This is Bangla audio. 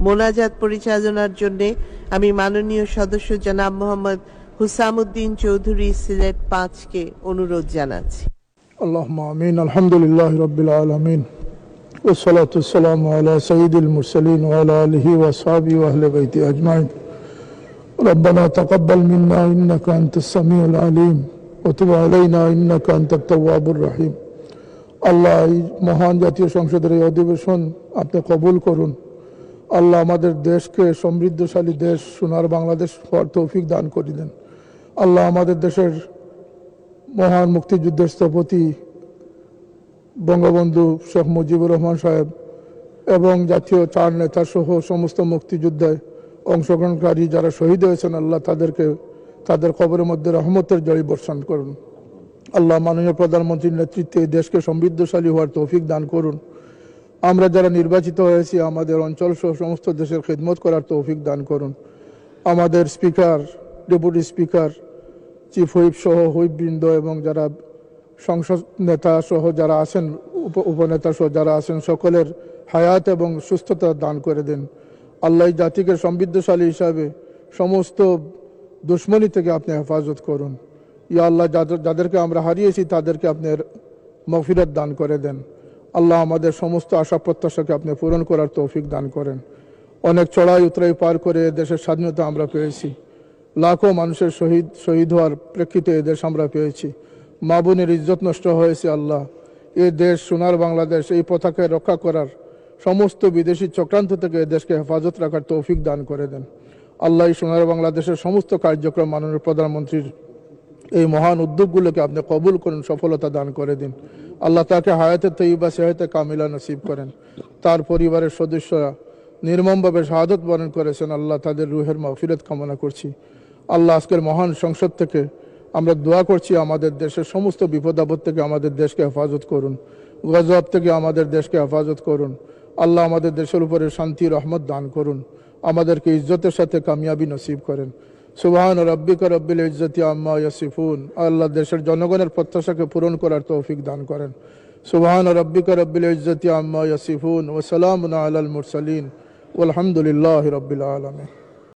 মোনাজাত পরিচালনার জন্য আমি মাননীয় সদস্য জনাব মোহাম্মদ হুসামুদ্দিন চৌধুরী সিলেট পাঁচকে অনুরোধ জানাচ্ছি اللهم امين الحمد لله رب العالمين والصلاة والسلام على سيد المرسلين وعلى اله واصحابه واهل بيته اجمعين ربنا تقبل منا انك انت السميع العليم وتب علينا انك انت التواب الرحيم আল্লাহ এই মহান জাতীয় সংসদের এই অধিবেশন আপনি কবুল করুন আল্লাহ আমাদের দেশকে সমৃদ্ধশালী দেশ, সোনার বাংলাদেশ হওয়ার তৌফিক দান করিলেন আল্লাহ আমাদের দেশের মহান মুক্তিযুদ্ধের স্থপতি বঙ্গবন্ধু শেখ মুজিবুর রহমান সাহেব এবং জাতীয় চার নেতা সহ সমস্ত মুক্তিযুদ্ধে অংশগ্রহণকারী যারা শহীদ হয়েছেন, আল্লাহ তাদেরকে তাদের কবরের মধ্যে রহমতের জড়ি বর্ষণ করুন। আল্লাহ মাননীয় প্রধানমন্ত্রীর নেতৃত্বে দেশকে সমৃদ্ধশালী হওয়ার তৌফিক দান করুন। আমরা যারা নির্বাচিত হয়েছি, আমাদের অঞ্চল সহ সমস্ত দেশের খেদমত করার তৌফিক দান করুন। আমাদের speaker, deputy speaker, chief whip সহ হুইপবৃন্দ এবং যারা সংসদ নেতা সহ যারা আছেন, উপ- উপনেতা সহ যারা আছেন, সকলের হায়াত এবং সুস্থতা দান করে দেন। আল্লাহ জাতিকে সমৃদ্ধশালী হিসাবে সমস্ত দুশ্মনী থেকে আপনি হেফাজত করুন। ইয়া আল্লাহ, যাদের- যাদেরকে আমরা হারিয়েছি, তাদেরকে আপনি মফিরত দান করে দেন। আল্লাহ আমাদের সমস্ত আশা প্রত্যাশাকে আপনি পূরণ করার তৌফিক দান করেন। অনেক চড়াই উতরাই পার করে দেশের স্বাধীনতা আমরা পেয়েছি। লাখো মানুষের শহীদ শহীদ হওয়ার প্রেক্ষিতে এ দেশ আমরা পেয়েছি। মা বোনের ইজ্জত নষ্ট হয়েছে আল্লাহ। এ দেশ, সোনার বাংলাদেশ, এই পতাকে রক্ষা করার সমস্ত বিদেশি চক্রান্ত থেকে এ দেশকে হেফাজত রাখার তৌফিক দান করে দেন। আল্লাহ সোনার বাংলাদেশের সমস্ত কার্যক্রম মাননীয় প্রধানমন্ত্রীর এই মহান উদ্যোগগুলোকে আপনি কবুল করুন, সফলতা দান করে দিন। আল্লাহ তাকে হায়াতে তৈবা সেহাতে কামিলা নসিব করেন। তার পরিবারের সদস্যরা নির্মমভাবে শাহাদত বরণ করেছেন। আল্লাহ তাদের রুহের মাফিরত কামনা করছি। আল্লাহ আজকের মহান সংসদ থেকে আমরা দোয়া করছি, আমাদের দেশের সমস্ত বিপদ আপদ থেকে আমাদের দেশকে হেফাজত করুন। গজব থেকে আমাদের দেশকে হেফাজত করুন। আল্লাহ আমাদের দেশের উপরে শান্তি, রহমত দান করুন। আমাদেরকে ইজ্জতের সাথে কামিয়াবি নসিব করেন। সুবাহান রব্বিক রব্বিল ইজ্জতি আম্মা ইয়াসিফুন। আল্লাহ দেশের জনগণের প্রত্যাশাকে পূরণ করার তৌফিক দান করেন। সুবাহান রব্বিক রব্বিল ইজ্জতি আম্মা ইয়াসিফুন। ওসালাম আলাল মুরসালিন। আলহামদুলিল্লাহ রব্বিল আলমী